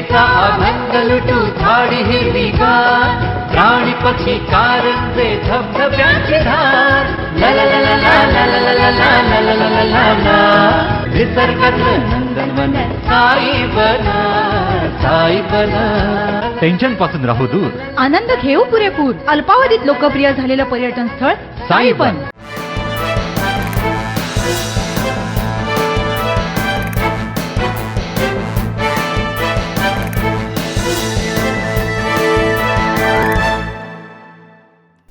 कलेचा आनंद लुटू झाडी हिरवीगार प्राणी पक्षी धार टेन्शनपासून राहू दूर आनंद घेऊ पुरेपूर अल्पावधीत लोकप्रिय झालेलं पर्यटन स्थळ साईबन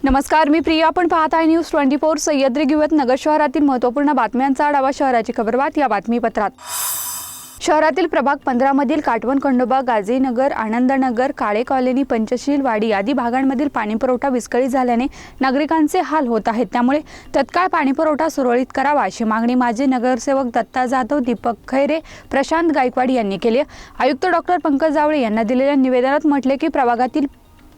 नमस्कार मी प्रिया. आपण पाहत आहे न्यूज ट्वेंटी फोर. सह्याद्री घेऊयात नगर शहरातील महत्त्वपूर्ण बातम्यांचा आढावा शहराची खबरवात या बातमीपत्रात. शहरातील प्रभाग पंधरामधील काटवण खंडोबा गाझीनगर आनंदनगर काळे कॉलनी पंचशील वाडी आदी भागांमधील पाणीपुरवठा विस्कळीत झाल्याने नागरिकांचे हाल होत आहेत. त्यामुळे तत्काळ पाणीपुरवठा सुरळीत करावा अशी मागणी माजी नगरसेवक दत्ता जाधव दीपक खैरे प्रशांत गायकवाड यांनी केली आयुक्त डॉक्टर पंकज जावळे यांना दिलेल्या निवेदनात म्हटले की प्रभागातील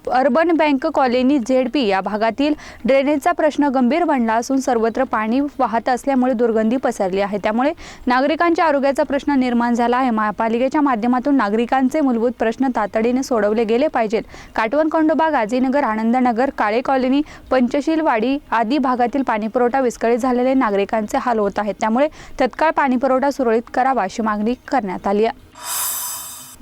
अर्बन बँक कॉलनी झेडपी या भागातील ड्रेनेजचा प्रश्न गंभीर बनला असून सर्वत्र पाणी वाहत असल्यामुळे दुर्गंधी पसरली आहे. त्यामुळे नागरिकांच्या आरोग्याचा प्रश्न निर्माण झाला आहे. महापालिकेच्या माध्यमातून नागरिकांचे मूलभूत प्रश्न तातडीने सोडवले गेले पाहिजेत. काटवण कोंडोबा गाझीनगर आनंदनगर काळे कॉलनी पंचशीलवाडी आदी भागातील पाणीपुरवठा विस्कळीत झालेले नागरिकांचे हाल होत आहेत. त्यामुळे तत्काळ पाणीपुरवठा सुरळीत करावा अशी मागणी करण्यात आली आहे.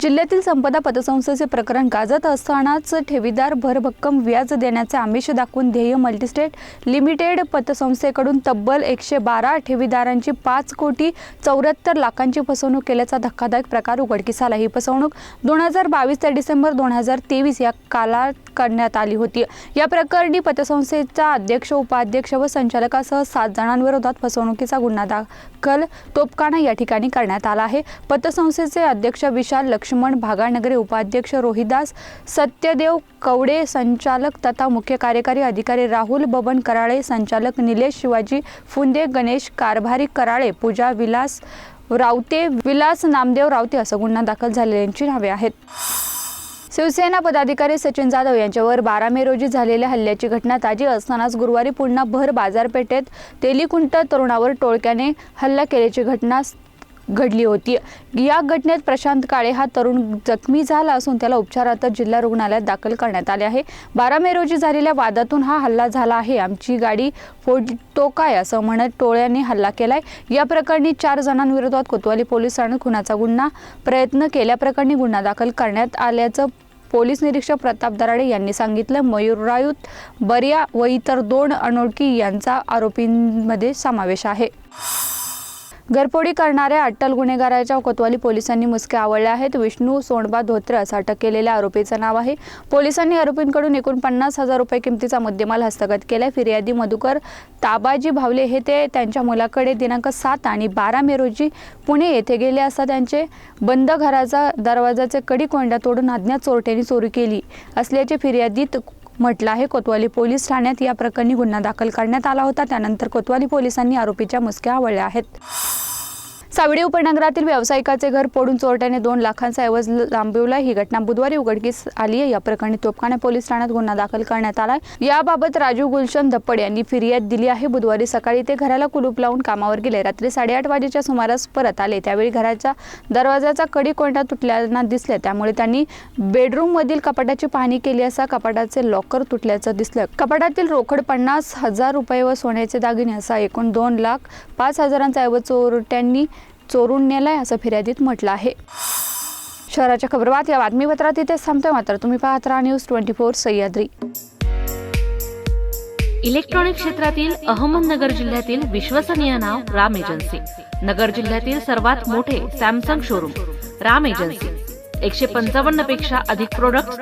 जिल्ह्यातील संपदा पतसंस्थेचे प्रकरण गाजत असतानाच ठेवीदार भरभक्कम व्याज देण्याचे आमिष दाखवून ध्येय मल्टीस्टेट लिमिटेड पतसंस्थेकडून तब्बल एकशे बारा ठेवीदारांची पाच कोटी चौऱ्याहत्तर लाखांची फसवणूक केल्याचा धक्कादायक प्रकार उघडकीस आला. ही फसवणूक दोन हजार बावीस ते डिसेंबर दोन हजार तेवीस या कालात करण्यात आली होती. या प्रकरणी पतसंस्थेचा अध्यक्ष उपाध्यक्ष व संचालकासह सात जणांविरोधात फसवणुकीचा गुन्हा दाखल तोपखाना या ठिकाणी करण्यात आला आहे. पतसंस्थेचे अध्यक्ष विशाल लक्ष्मण भागानगरे उपाध्यक्ष रोहिदास सत्यदेव कवडे संचालक तथा मुख्य कार्यकारी अधिकारी राहुल बबन कराळे संचालक निलेश शिवाजी फुंदे गणेश कारभारी कराळे पूजा विलास रावते विलास नामदेव रावते असं गुन्हा दाखल झालेल्यांची नावे आहेत. शिवसेना पदाधिकारी सचिन जाधव यांच्यावर बारा मे रोजी झालेल्या हल्ल्याची घटना ताजी असतानाच गुरुवारी पुन्हा भर बाजारपेठेत तेलीकुंट तरुणावर टोळक्याने हल्ला केल्याची घटना घडली होती. या घटनेत प्रशांत काळे हा तरुण जखमी झाला असून त्याला उपचारार्थ जिल्हा रुग्णालयात दाखल करण्यात आले आहे. बारा मे रोजी झालेल्या वादातून हा हल्ला झाला आहे. आमची गाडी फोडतो काय असं म्हणत टोळ्यांनी हल्ला केलाय. या प्रकरणी चार जणांविरोधात कोतवाली पोलिसांनी खुनाचा गुन्हा प्रयत्न केल्याप्रकरणी गुन्हा दाखल करण्यात आल्याचं पोलीस निरीक्षक प्रताप दराडे यांनी सांगितलं. मयुरायुत बर्या व इतर दोन अनोळखी यांचा आरोपींमध्ये समावेश आहे. घरफोडी करणाऱ्या अट्टल गुन्हेगाराच्या कोतवाली पोलिसांनी मुसके आवळले आहेत. विष्णू सोंडबा धोत्रे अटक केलेल्या आरोपीचं नाव आहे. पोलिसांनी आरोपींकडून एकूण पन्नास हजार रुपये किमतीचा मुद्देमाल हस्तगत केला फिर्यादी मधुकर ताबाजी भावले हे ते त्यांच्या मुलाकडे दिनांक सात आणि बारा मे रोजी पुणे येथे गेले असता त्यांचे बंद घराचा दरवाजाचे कडी कोंडा तोडून अज्ञात चोरट्यांनी चोरी केली असल्याचे फिर्यादीत म्हटलं आहे कोतवाली पोलीस ठाण्यात या प्रकरणी गुन्हा दाखल करण्यात आला होता. त्यानंतर कोतवाली पोलिसांनी आरोपीच्या मुसक्या आवळल्या आहेत. सावडी उपनगरातील व्यावसायिकाचे घर पडून चोरट्याने दोन लाखांचा ऐवज लांबविला ही घटना बुधवारी उघडकीस आली आहे. या प्रकरणी तोपखाना पोलीस ठाण्यात गुन्हा दाखल करण्यात आला आहे याबाबत राजू गुलशन धप्पड यांनी फिर्याद दिली आहे. बुधवारी सकाळी ते घराला कुलूप लावून कामावर गेले. रात्री साडेआठ वाजेच्या सुमारास परत आले. त्यावेळी घराच्या दरवाजाचा कडी कोंडा तुटल्याना दिसल्या. त्यामुळे त्यांनी बेडरूम मधील कपाटाची पाहणी केली असता कपाटाचे लॉकर तुटल्याचं दिसलं. कपाटातील रोकड पन्नास हजार रुपये व सोन्याचे दागिने असा एकूण दोन लाख पाच हजारांचा ऐवज चोरट्यांनी चोरून नेलाय असं फिर्यादीत म्हटलं आहे. शहराच्या खबरबात या बातमीपत्रात इथेच थांबतोय. मात्र तुम्ही पाहत राहा news twenty four Sahyadri. Electronic क्षेत्रातील अहमदनगर जिल्ह्यातील विश्वसनीय नाव राम एजन्सी. नगर जिल्ह्यातील सर्वात मोठे सॅमसंग शोरूम राम एजन्सी. एकशे पंचावन्नपेक्षा अधिक प्रोडक्ट